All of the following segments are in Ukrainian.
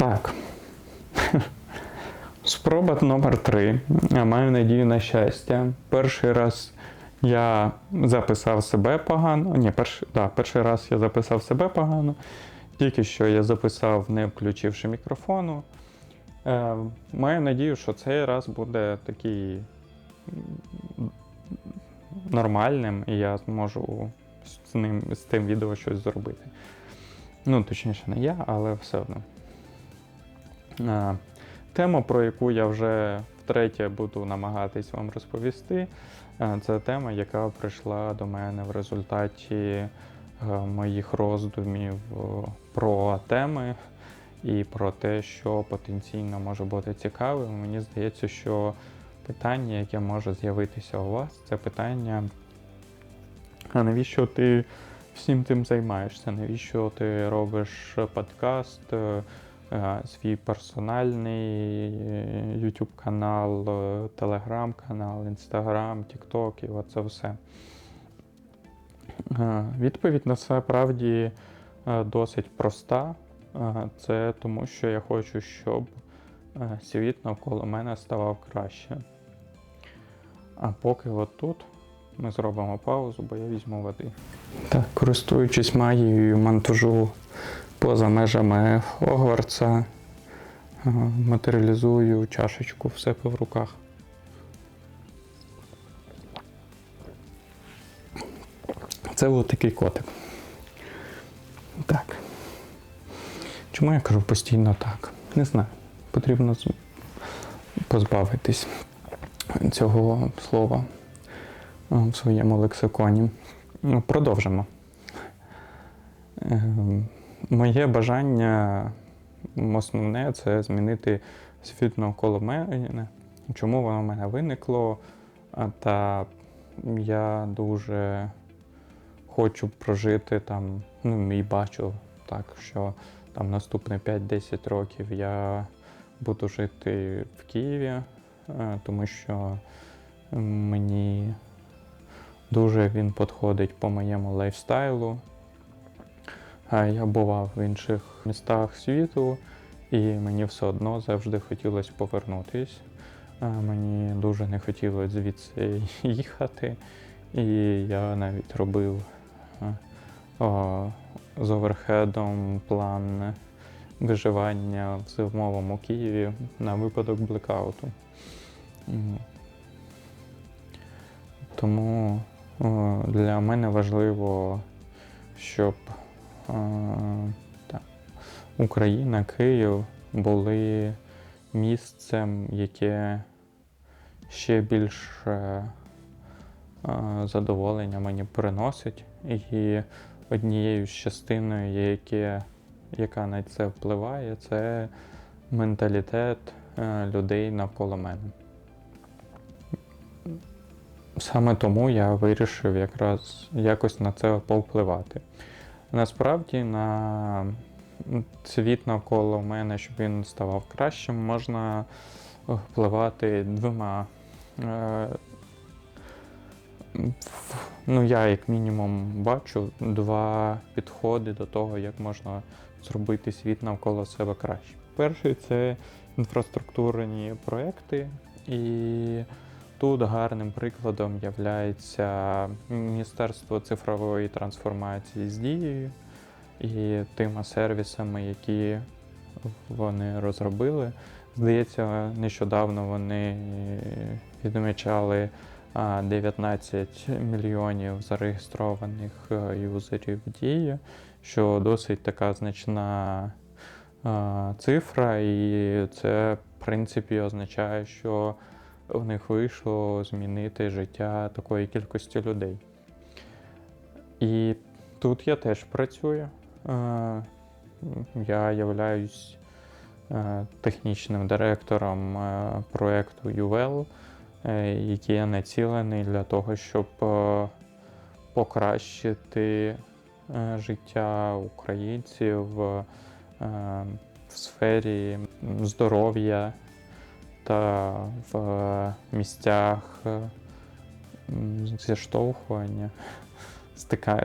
Так. Спроба номер три. Я маю надію на щастя. Перший раз я записав себе погано. Ні, перший, да, перший раз я записав себе погано. Тільки що я записав, не включивши мікрофону. Е, маю надію, що цей раз буде такий нормальним, і я зможу з ним з тим відео щось зробити. Ну, точніше, не я, але все одно. Е, Тема, про яку я вже втретє буду намагатись вам розповісти, е, це тема, яка прийшла до мене в результаті е, моїх роздумів про теми і про те, що потенційно може бути цікавим. Мені здається, що питання, яке може з'явитися у вас, це питання, а навіщо ти всім тим займаєшся? Навіщо ти робиш подкаст? Е, свій персональний е, YouTube канал, е, Telegram канал, Instagram, TikTok і оце все. Відповідь на це правді досить проста. Це тому, що я хочу, щоб світ навколо мене ставав краще. А поки от тут ми зробимо паузу, бо я візьму води. Так, користуючись магією монтажу поза межами Хогвартса, е, матеріалізую чашечку в себе в руках. Це от такий котик. Так. Чому я кажу постійно так? Не знаю. Потрібно позбавитись цього слова е, в своєму лексиконі. Ну, Продовжимо. Моє бажання основне це змінити світ навколо мене. Чому воно в мене виникло? Та я дуже хочу прожити там, ну і бачу так, що там наступні 5-10 років я буду жити в Києві, е, тому що мені дуже він підходить по моєму лайфстайлу. Я бував в інших містах світу, і мені все одно завжди хотілося повернутись. А Мені дуже не хотілося звідси їхати. І я навіть робив е, з оверхедом план виживання в зимовому Києві на випадок блекауту. Тому для мене важливо, щоб е, та, Україна, Київ були місцем, яке ще більше задоволення мені приносить. І однією з частиною, яке, яка на це впливає, це менталітет е, людей навколо мене. Саме тому я вирішив якраз якось на це повпливати. Насправді на світ навколо мене, щоб він ставав кращим, можна впливати двома. е, Ну, я як мінімум бачу два підходи до того, як можна зробити світ навколо себе краще. Перший це інфраструктурні проекти, і тут гарним прикладом є Міністерство цифрової трансформації з дією і тими сервісами, які вони розробили. Здається, нещодавно вони відмічали 19 мільйонів зареєстрованих е, юзерів дії, що досить така значна цифра, і це, в принципі, означає, що в них вийшло змінити життя такої кількості людей. І тут я теж працюю. Е, Я являюсь е, технічним директором е, проєкту UVL, е, який націлений для того, щоб покращити життя українців в сфері здоров'я та в місцях е, зіштовхування,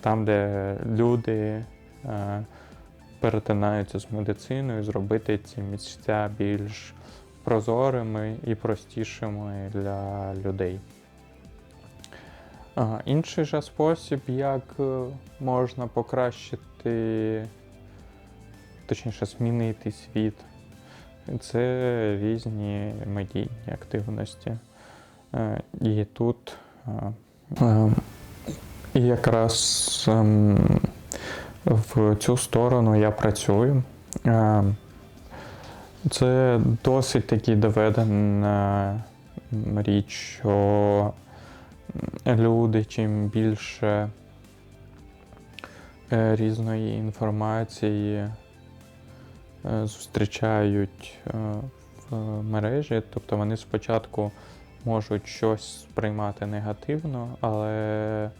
там, де люди е, перетинаються з медициною, зробити ці місця більш прозорими і простішими для людей. Інший же спосіб, як е, можна покращити, точніше, змінити світ, це різні медійні активності. Е, І тут е, е, і якраз ем, в цю сторону я працюю. Е, Це досить таки доведена річ, що люди чим більше е, різної інформації е, зустрічають е, в мережі, тобто вони спочатку можуть щось сприймати негативно, але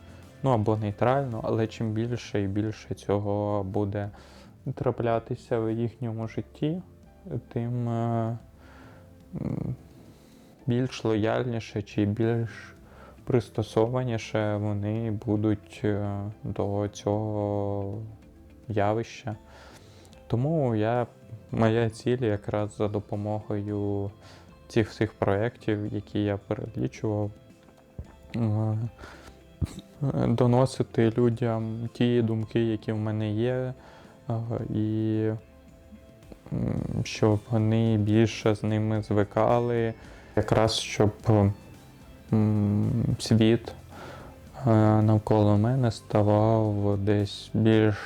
ну або нейтрально, але чим більше і більше цього буде траплятися в їхньому житті, тим е, більш лояльніше чи більш пристосованіше вони будуть е, до цього явища. Тому я, моя ціль якраз за допомогою цих всіх проєктів, які я перелічував, е, доносити людям ті думки, які в мене є, е, і щоб вони більше з ними звикали, якраз щоб світ е, навколо мене ставав десь більш,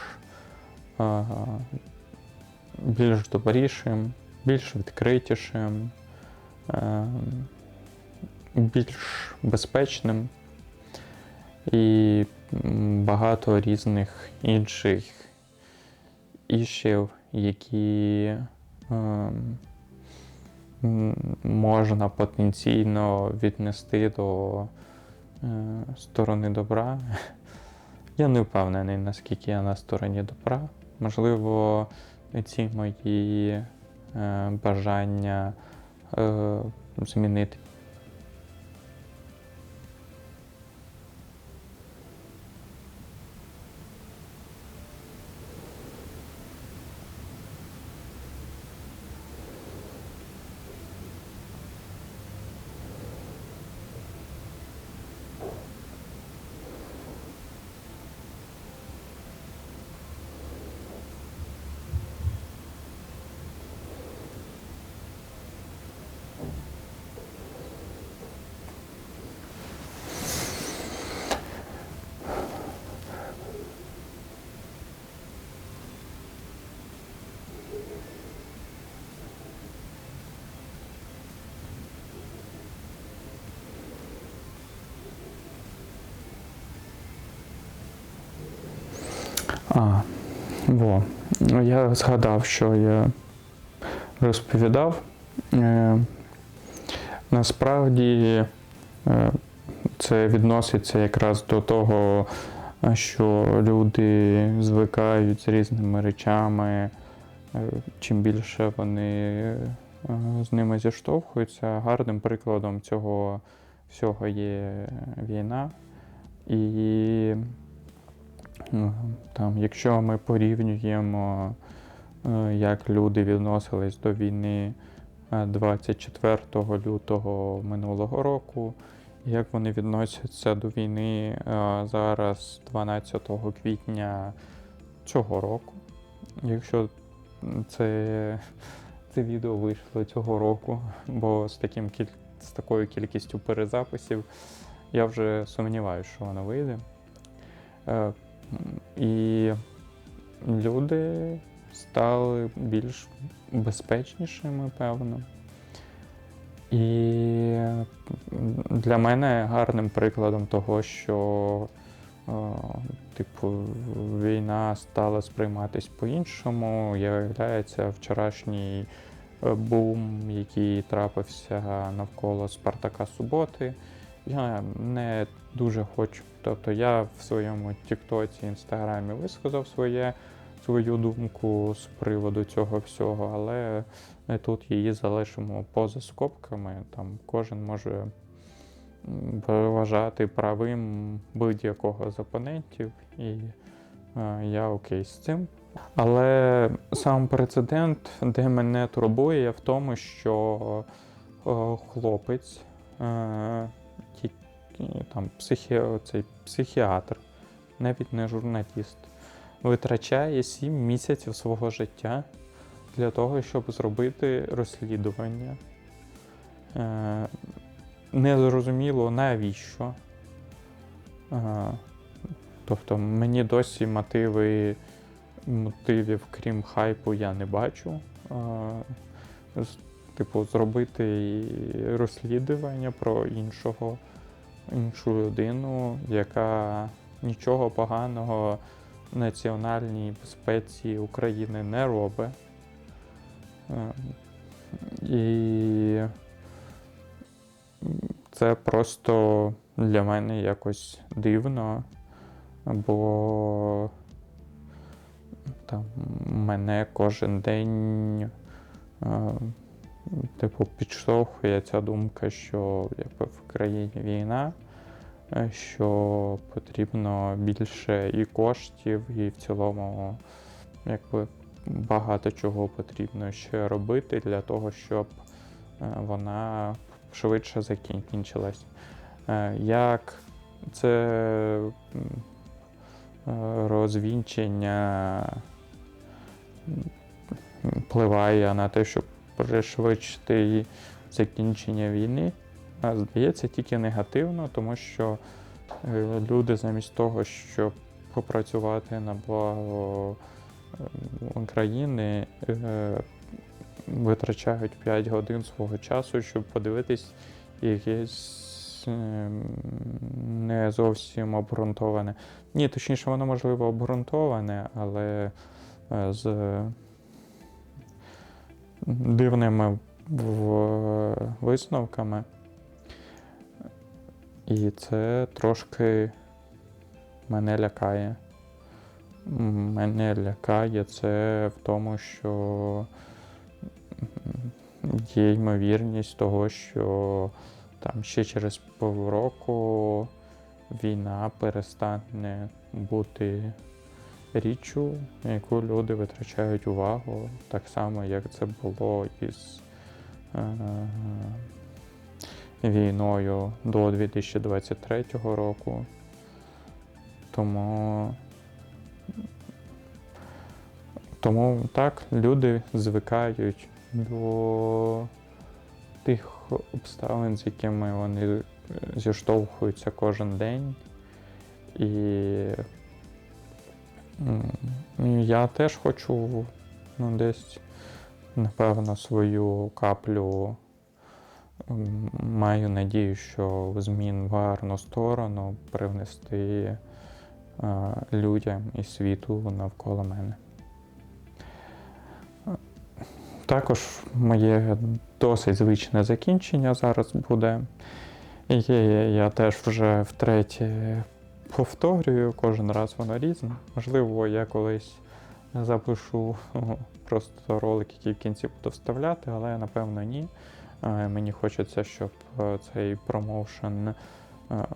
більш добрішим, більш відкритішим, е, більш безпечним і багато різних інших ішів, які ем, можна потенційно віднести до е, сторони добра. Я не впевнений, наскільки я на стороні добра. Можливо, ці мої е, бажання е, змінити. А, во. Я згадав, що я розповідав. Е, насправді е, це відноситься якраз до того, що люди звикають з різними речами. Е, чим більше вони е, з ними зіштовхуються. Гарним прикладом цього всього є війна. І Там, якщо ми порівнюємо, е, як люди відносились до війни е, 24 лютого минулого року, як вони відносяться до війни е, зараз, 12 квітня цього року. Якщо це, це відео вийшло цього року, бо з, таким, з такою кількістю перезаписів я вже сумніваюся, що воно вийде. І люди стали більш безпечнішими, певно. І для мене гарним прикладом того, що е, типу, війна стала сприйматись по-іншому, є вчорашній е, бум, який трапився навколо Спартака Суботи. Я не дуже хочу. Тобто я в своєму Тіктоці, Інстаграмі висказав своє, свою думку з приводу цього всього, але ми тут її залишимо поза скобками. Там кожен може вважати правим будь-якого з опонентів, і е, я окей з цим. Але сам прецедент, де мене турбує, в тому, що е, хлопець, е, там, психі, цей психіатр, навіть не журналіст, витрачає 7 місяців свого життя для того, щоб зробити розслідування. Е, Незрозуміло навіщо. Е, Тобто мені досі мотиви мотивів, крім хайпу, я не бачу. Е, Типу, зробити розслідування про іншого, іншу людину, яка нічого поганого національній безпеці України не робить. Е, І це просто для мене якось дивно, бо там мене кожен день е, типу підштовхує ця думка, що якби в країні війна, е, що потрібно більше і коштів, і в цілому якби багато чого потрібно ще робити для того, щоб е, вона швидше закінчилась. Е, Як це розвінчення впливає на те, щоб пришвидшити і закінчення війни, а, здається, тільки негативно, тому що е, люди замість того, щоб попрацювати на благо е, України, е, витрачають 5 годин свого часу, щоб подивитись якесь ем, не зовсім обґрунтоване. Ні, точніше, воно можливо обґрунтоване, але з дивними висновками. І це трошки мене лякає. Мене лякає це в тому, що є ймовірність того, що там ще через півроку війна перестане бути річчю, на яку люди витрачають увагу, так само, як це було із е, війною до 2023 року. Тому, тому так, люди звикають до тих обставин, з якими вони е, зіштовхуються кожен день. І я теж хочу ну, десь, напевно, свою каплю. Маю надію, що змін в гарну сторону привнести е, людям і світу навколо мене. Також моє досить звичне закінчення зараз буде. Я теж вже втретє повторюю, кожен раз воно різне. Можливо, я колись запишу просто ролик, який в кінці буду вставляти, але напевно ні. Е, Мені хочеться, щоб е, цей промоушен е,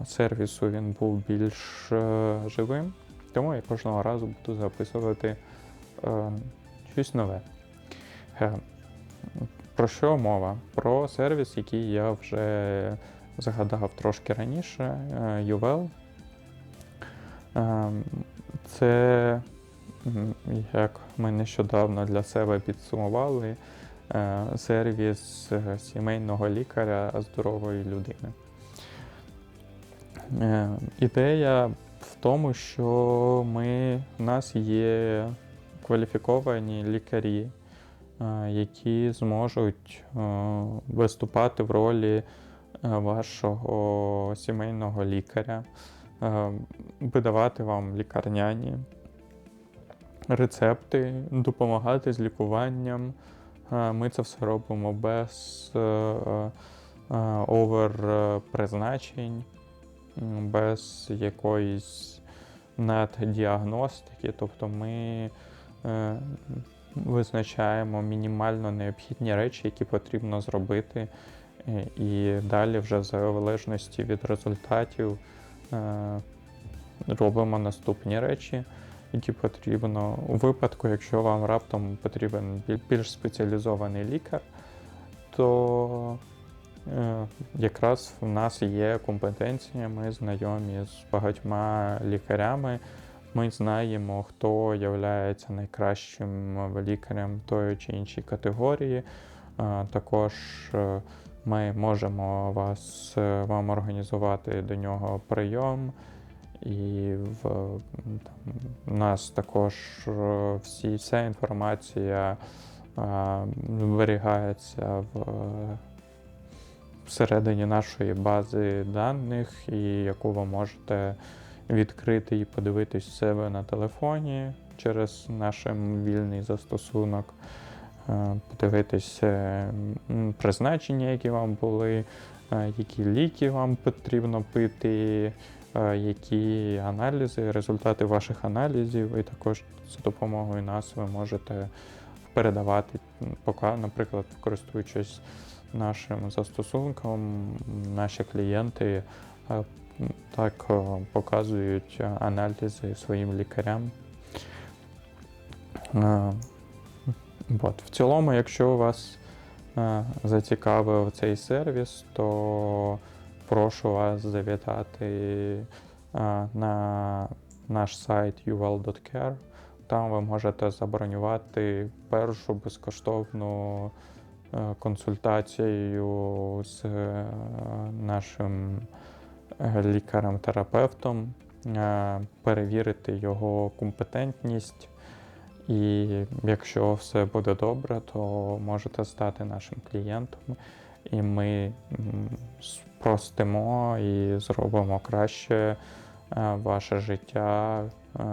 сервісу він був більш живим. Тому я кожного разу буду записувати щось нове. Про що мова? Про сервіс, який я вже згадав трошки раніше, Ювел. Е, Це, як ми нещодавно для себе підсумували, е, сервіс е, сімейного лікаря здорової людини. Е, Ідея в тому, що ми, в нас є кваліфіковані лікарі, які зможуть виступати в ролі вашого сімейного лікаря, видавати вам лікарняні рецепти, допомагати з лікуванням. Е, Ми це все робимо без е, е, овер-призначень, без якоїсь наддіагностики. Тобто ми е, визначаємо мінімально необхідні речі, які потрібно зробити, е, і далі, вже в залежності від результатів, е, робимо наступні речі. які потрібно у випадку, якщо вам раптом потрібен більш спеціалізований лікар, то е, якраз в нас є компетенція, ми знайомі з багатьма лікарями. Ми знаємо, хто є найкращим лікарем тої чи іншої категорії. Е, Також е, ми можемо вас, е, вам організувати до нього прийом. І в там, у нас також е, всі, вся інформація е, зберігається в, всередині нашої бази даних, і яку ви можете відкрити і подивитись себе на телефоні через наш вільний застосунок, е, подивитися призначення, які вам були, е, які ліки вам потрібно пити, е, які аналізи, результати ваших аналізів, і також за допомогою нас ви можете передавати, наприклад, користуючись нашим застосунком, наші клієнти е, так е, показують е, аналізи своїм лікарям. От. В цілому, якщо вас е, зацікавив цей сервіс, то прошу вас завітати е, на наш сайт uval.care. Там ви можете забронювати першу безкоштовну е, консультацію з е, нашим лікарем-терапевтом, е, перевірити його компетентність. І якщо все буде добре, то можете стати нашим клієнтом, і ми спростимо і зробимо краще е, ваше життя, е,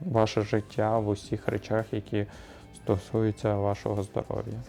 ваше життя в усіх речах, які стосуються вашого здоров'я.